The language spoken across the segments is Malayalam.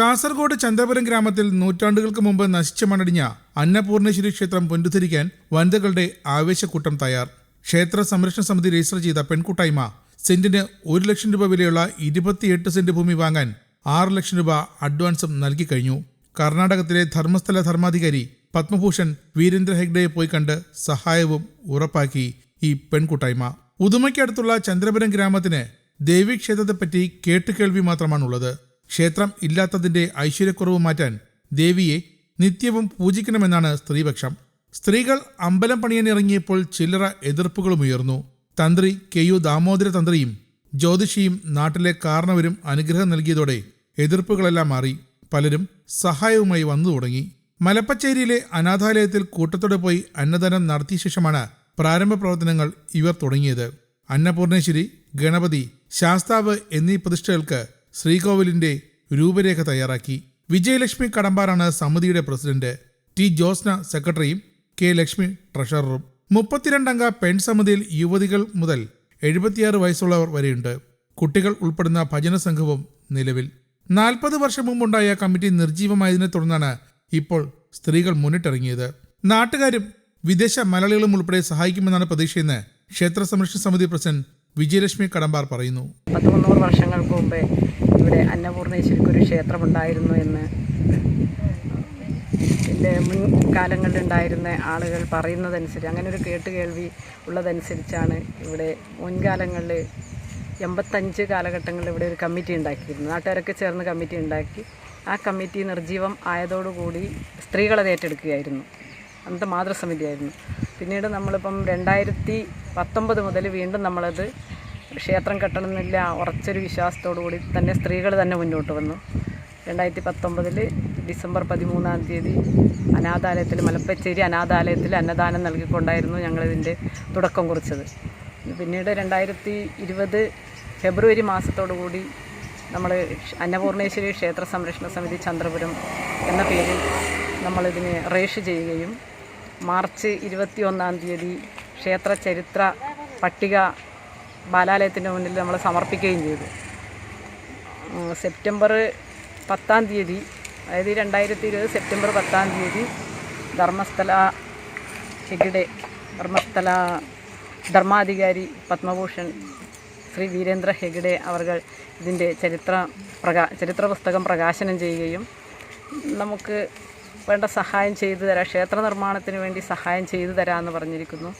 കാസർഗോഡ് ചന്ദ്രപുരം ഗ്രാമത്തിൽ നൂറ്റാണ്ടുകൾക്ക് മുമ്പ് നശിച്ചു മണടിഞ്ഞ അന്നപൂർണേശ്വരി ക്ഷേത്രം പുനരുദ്ധരിക്കാൻ വനിതകളുടെ ആവേശക്കൂട്ടം തയ്യാർ. ക്ഷേത്ര സംരക്ഷണ സമിതി രജിസ്റ്റർ ചെയ്ത പെൺകൂട്ടായ്മ സെന്റിന് ഒരു ലക്ഷം രൂപ വിലയുള്ള ഇരുപത്തിയെട്ട് സെന്റ് ഭൂമി വാങ്ങാൻ ആറ് ലക്ഷം രൂപ അഡ്വാൻസും നൽകി കഴിഞ്ഞു. കർണാടകത്തിലെ ധർമ്മസ്ഥല ധർമാധികാരി പത്മഭൂഷൺ വീരേന്ദ്ര ഹെഗ്ഡയെ പോയി കണ്ട് സഹായവും ഉറപ്പാക്കി ഈ പെൺകൂട്ടായ്മ. ഉദുമയ്ക്കടുത്തുള്ള ചന്ദ്രപുരം ഗ്രാമത്തിന് ദേവീക്ഷേത്രത്തെപ്പറ്റി കേട്ടുകേൾവി മാത്രമാണുള്ളത്. ക്ഷേത്രം ഇല്ലാത്തതിന്റെ ഐശ്വര്യക്കുറവ് മാറ്റാൻ ദേവിയെ നിത്യവും പൂജിക്കണമെന്നാണ് സ്ത്രീപക്ഷം. സ്ത്രീകൾ അമ്പലം പണിയാൻ ഇറങ്ങിയപ്പോൾ ചില്ലറ എതിർപ്പുകളും ഉയർന്നു. തന്ത്രി കെ യു ദാമോദര തന്ത്രിയും ജ്യോതിഷിയും നാട്ടിലെ കാരണവരും അനുഗ്രഹം നൽകിയതോടെ എതിർപ്പുകളെല്ലാം മാറി. പലരും സഹായവുമായി വന്നു തുടങ്ങി. മലപ്പച്ചേരിയിലെ അനാഥാലയത്തിൽ കൂട്ടത്തോടെ പോയി അന്നദാനം നടത്തിയ ശേഷമാണ് പ്രാരംഭ പ്രവർത്തനങ്ങൾ ഇവർ തുടങ്ങിയത്. അന്നപൂർണേശ്വരി ഗണപതി ശാസ്താവ് എന്നീ പ്രതിഷ്ഠകൾക്ക് ശ്രീകോവിലിന്റെ രൂപരേഖ തയ്യാറാക്കി. വിജയലക്ഷ്മി കടമ്പാറാണ് സമിതിയുടെ പ്രസിഡന്റ്. ടി ജോസ്ന സെക്രട്ടറിയും കെ ലക്ഷ്മി ട്രഷററും. മുപ്പത്തിരണ്ടംഗ പെൺ സമിതിയിൽ യുവതികൾ മുതൽ എഴുപത്തിയാറ് വയസ്സുള്ളവർ വരെയുണ്ട്. കുട്ടികൾ ഉൾപ്പെടുന്ന ഭജന സംഘവും നിലവിൽ. നാൽപ്പത് വർഷം മുമ്പുണ്ടായ കമ്മിറ്റി നിർജീവമായതിനെ തുടർന്നാണ് ഇപ്പോൾ സ്ത്രീകൾ മുന്നിട്ടിറങ്ങിയത്. നാട്ടുകാരും വിദേശ മലയാളികളും ഉൾപ്പെടെ സഹായിക്കുമെന്നാണ് പ്രതീക്ഷയെന്ന് ക്ഷേത്ര സംരക്ഷണ സമിതി പ്രസിഡന്റ് വിജയലക്ഷ്മി കടമ്പാർ പറയുന്നു. പത്ത് മുന്നൂറ് വർഷങ്ങൾക്ക് മുമ്പേ ഇവിടെ അന്നപൂർണേശ്വരിക്ക് ഒരു ക്ഷേത്രമുണ്ടായിരുന്നു എന്ന് എന്റെ മുൻകാലങ്ങളിലുണ്ടായിരുന്ന ആളുകൾ പറയുന്നതനുസരിച്ച് അങ്ങനെ ഒരു കേട്ട് കേൾവി ഉള്ളതനുസരിച്ചാണ് ഇവിടെ മുൻകാലങ്ങളിൽ എൺപത്തഞ്ച് കാലഘട്ടങ്ങളിൽ ഇവിടെ ഒരു കമ്മിറ്റി ഉണ്ടാക്കിയിരുന്നു നാട്ടുകാരൊക്കെ ചേർന്ന് കമ്മിറ്റി ഉണ്ടാക്കി. ആ കമ്മിറ്റി നിർജീവം ആയതോടുകൂടി സ്ത്രീകളത് ഏറ്റെടുക്കുകയായിരുന്നു. അന്നത്തെ മാതൃസമിതിയായിരുന്നു. പിന്നീട് നമ്മളിപ്പം രണ്ടായിരത്തി പത്തൊമ്പത് മുതൽ വീണ്ടും നമ്മളത് ക്ഷേത്രം കെട്ടണമെന്നില്ല ഉറച്ചൊരു വിശ്വാസത്തോടു കൂടി തന്നെ സ്ത്രീകൾ തന്നെ മുന്നോട്ട് വന്നു. രണ്ടായിരത്തി പത്തൊമ്പതിൽ ഡിസംബർ പതിമൂന്നാം തീയതി അനാഥാലയത്തിൽ മലപ്പച്ചേരി അനാഥാലയത്തിൽ അന്നദാനം നൽകിക്കൊണ്ടായിരുന്നു ഞങ്ങളിതിന്റെ തുടക്കം കുറിച്ചത്. പിന്നീട് രണ്ടായിരത്തി ഇരുപത് ഫെബ്രുവരി കൂടി നമ്മൾ അന്നപൂർണേശ്വരി ക്ഷേത്ര സംരക്ഷണ സമിതി ചന്ദ്രപുരം എന്ന പേരിൽ നമ്മളിതിനെ റേഷ് ചെയ്യുകയും മാർച്ച് ഇരുപത്തി ഒന്നാം തീയതി ക്ഷേത്ര ചരിത്ര പട്ടിക ബാലാലയത്തിന്റെ മുന്നിൽ നമ്മൾ സമർപ്പിക്കുകയും ചെയ്തു. സെപ്റ്റംബർ പത്താം തീയതി അതായത് രണ്ടായിരത്തി ഇരുപത് സെപ്റ്റംബർ പത്താം തീയതി ധർമ്മസ്ഥല ഹെഗിഡെ ധർമ്മസ്ഥല ധർമാധികാരി പത്മഭൂഷൺ ശ്രീ വീരേന്ദ്ര ഹെഗിഡെ അവർ ഇതിന്റെ ചരിത്ര പ്രകാ ചരിത്ര പുസ്തകം പ്രകാശനം ചെയ്യുകയും നമുക്ക് വേണ്ട സഹായം ചെയ്തു തരാം ക്ഷേത്ര നിർമ്മാണത്തിന് വേണ്ടി സഹായം ചെയ്തു തരാമെന്ന് പറഞ്ഞിരിക്കുന്നു.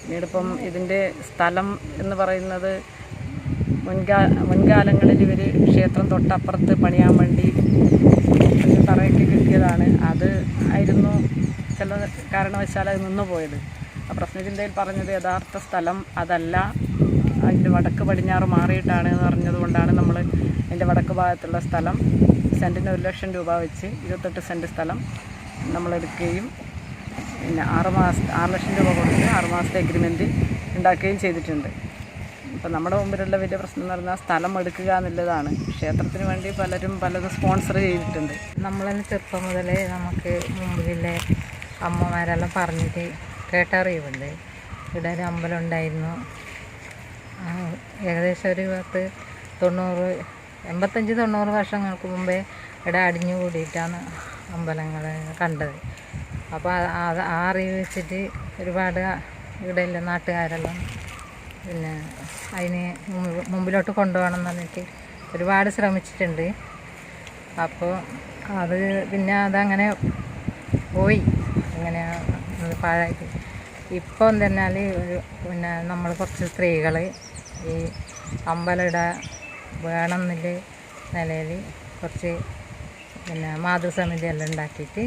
പിന്നീടിപ്പം ഇതിന്റെ സ്ഥലം എന്ന് പറയുന്നത് മുൻകാ മുൻകാലങ്ങളിൽ ഇവർ ക്ഷേത്രം തൊട്ടപ്പുറത്ത് പണിയാൻ വേണ്ടി തറയൊക്കെ കിട്ടിയതാണ്. അത് ആയിരുന്നു ചില കാരണവശാൽ അത് നിന്നു പോയത്. പ്രശ്നചിന്തയിൽ പറഞ്ഞത് യഥാർത്ഥ സ്ഥലം അതല്ല. അതിന്റെ വടക്ക് പടിഞ്ഞാറ് മാറിയിട്ടാണ് എന്ന് പറഞ്ഞതുകൊണ്ടാണ് നമ്മൾ അതിന്റെ വടക്ക് ഭാഗത്തുള്ള സ്ഥലം സെന്റിന് ഒരു ലക്ഷം രൂപ വെച്ച് ഇരുപത്തെട്ട് സെന്റ് സ്ഥലം നമ്മളെടുക്കുകയും പിന്നെ ആറ് മാസ ആറ് ലക്ഷം രൂപ കൊടുത്ത് ആറ് മാസത്തെ എഗ്രിമെന്റ് ഉണ്ടാക്കുകയും ചെയ്തിട്ടുണ്ട്. ഇപ്പം നമ്മുടെ മുമ്പിലുള്ള വലിയ പ്രശ്നം എന്ന് പറഞ്ഞാൽ സ്ഥലം എടുക്കുക എന്നുള്ളതാണ്. ക്ഷേത്രത്തിന് വേണ്ടി പലരും പലതും സ്പോൺസർ ചെയ്തിട്ടുണ്ട്. നമ്മൾ തന്നെ ചെറുപ്പം മുതലേ നമുക്ക് മുമ്പിലെ അമ്മമാരെല്ലാം പറഞ്ഞിട്ട് കേട്ടറിയുന്നുണ്ട് ഇവിടെ ഒരു അമ്പലം ഉണ്ടായിരുന്നു ഏകദേശം ഒരു പത്ത് തൊണ്ണൂറ് എൺപത്തഞ്ച് തൊണ്ണൂറ് വർഷങ്ങൾക്ക് മുമ്പേ ഇവിടെ അടിഞ്ഞു കൂടിയിട്ടാണ് അമ്പലങ്ങൾ കണ്ടത്. അപ്പോൾ ആ- അറിവ് വെച്ചിട്ട് ഒരുപാട് ഇവിടെയുള്ള നാട്ടുകാരെല്ലാം പിന്നെ അതിന് മുമ്പിലോട്ട് കൊണ്ടുപോകണം എന്ന് പറഞ്ഞിട്ട് ഒരുപാട് ശ്രമിച്ചിട്ടുണ്ട്. അപ്പോൾ അത് പിന്നെ അതങ്ങനെ പോയി. അങ്ങനെ പാഴായിട്ട്. ഇപ്പോൾ എന്തെന്നാൽ ഒരു പിന്നെ നമ്മൾ കുറച്ച് സ്ത്രീകൾ ഈ അമ്പലമിട വേണം എന്നുള്ള നിലയിൽ കുറച്ച് പിന്നെ മാതൃസമിതി എല്ലാം ഉണ്ടാക്കിയിട്ട്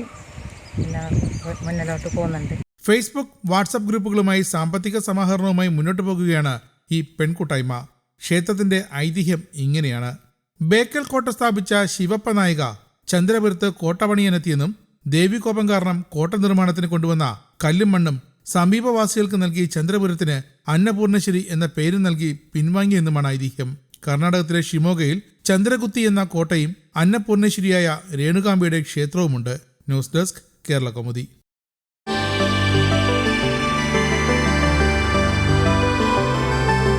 മുന്നിലോട്ട് പോകുന്നുണ്ട്. ഫേസ്ബുക്ക് വാട്സപ്പ് ഗ്രൂപ്പുകളുമായി സാമ്പത്തിക സമാഹരണവുമായി മുന്നോട്ട് പോകുകയാണ് ഈ പെൺകൂട്ടായ്മ. ക്ഷേത്രത്തിന്റെ ഐതിഹ്യം ഇങ്ങനെയാണ്. ബേക്കൽ കോട്ട സ്ഥാപിച്ച ശിവപ്പ നായിക ചന്ദ്രപുരത്ത് കോട്ട പണിയാനെത്തിയെന്നും ദേവികോപം കാരണം കോട്ട നിർമ്മാണത്തിന് കൊണ്ടുവന്ന കല്ലും മണ്ണും സമീപവാസികൾക്ക് നൽകി ചന്ദ്രപുരത്തിന് അന്നപൂർണശ്ശേരി എന്ന പേര് നൽകി പിൻവാങ്ങിയെന്നുമാണ് ഐതിഹ്യം. കർണാടകത്തിലെ ഷിമോഗയിൽ ചന്ദ്രകുത്തി എന്ന കോട്ടയും അന്നപൂർണേശ്വരിയായ രേണുകാംബയുടെ ക്ഷേത്രവുമുണ്ട്. News desk Kerala Kaumudi